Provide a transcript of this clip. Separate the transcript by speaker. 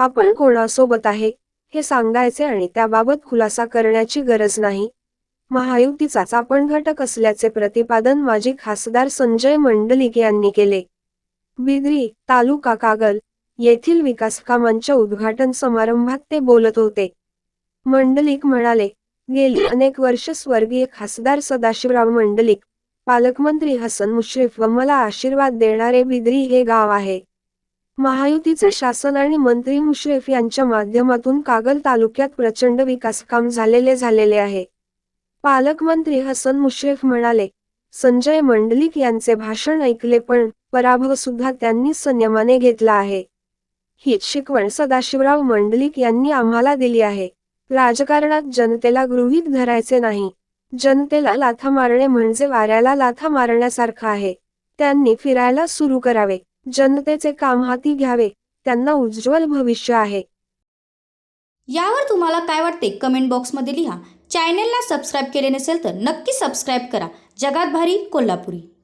Speaker 1: आपण कोणासोबत आहे हे सांगायचे आणि त्याबाबत खुलासा करण्याची गरज नाही. महायुतीचाच आपण घटक असल्याचे प्रतिपादन माजी खासदार संजय मंडलिक यांनी केले. बिद्री तालुका कागल येथील विकास कामांच्या उद्घाटन समारंभात ते बोलत होते. मंडलिक म्हणाले गेली अनेक वर्ष स्वर्गीय खासदार सदाशिवराव मंडलिक पालकमंत्री हसन मुश्रीफ व मला आशीर्वाद देणारे बिद्री हे गाव आहे. महायुतीचे शासन आणि मंत्री मुश्रीफ यांच्या माध्यमातून कागल तालुक्यात प्रचंड विकासकाम झालेले झालेले आहे. पालकमंत्री हसन मुश्रीफ म्हणाले संजय मंडलिक यांचे भाषण ऐकले पण पराभव सुद्धा त्यांनी संयमाने घेतला आहे. हीच शिकवण सदाशिवराव मंडलिक यांनी आम्हाला दिली आहे. राजकारणात जनतेला गृहीत धरायचे नाही. जनतेला लाथा मारणे म्हणजे वाऱ्याला लाथा मारण्यासारखं आहे. त्यांनी फिरायला सुरू करावे. जनतेचे काम हाती घ्यावे त्यांना उज्ज्वल भविष्य आहे.
Speaker 2: यावर तुम्हाला काय वाटते कमेंट बॉक्समध्ये लिहा. चॅनेलला सबस्क्राईब केले नसेल तर नक्की सबस्क्राईब करा. जगात भारी कोल्हापुरी.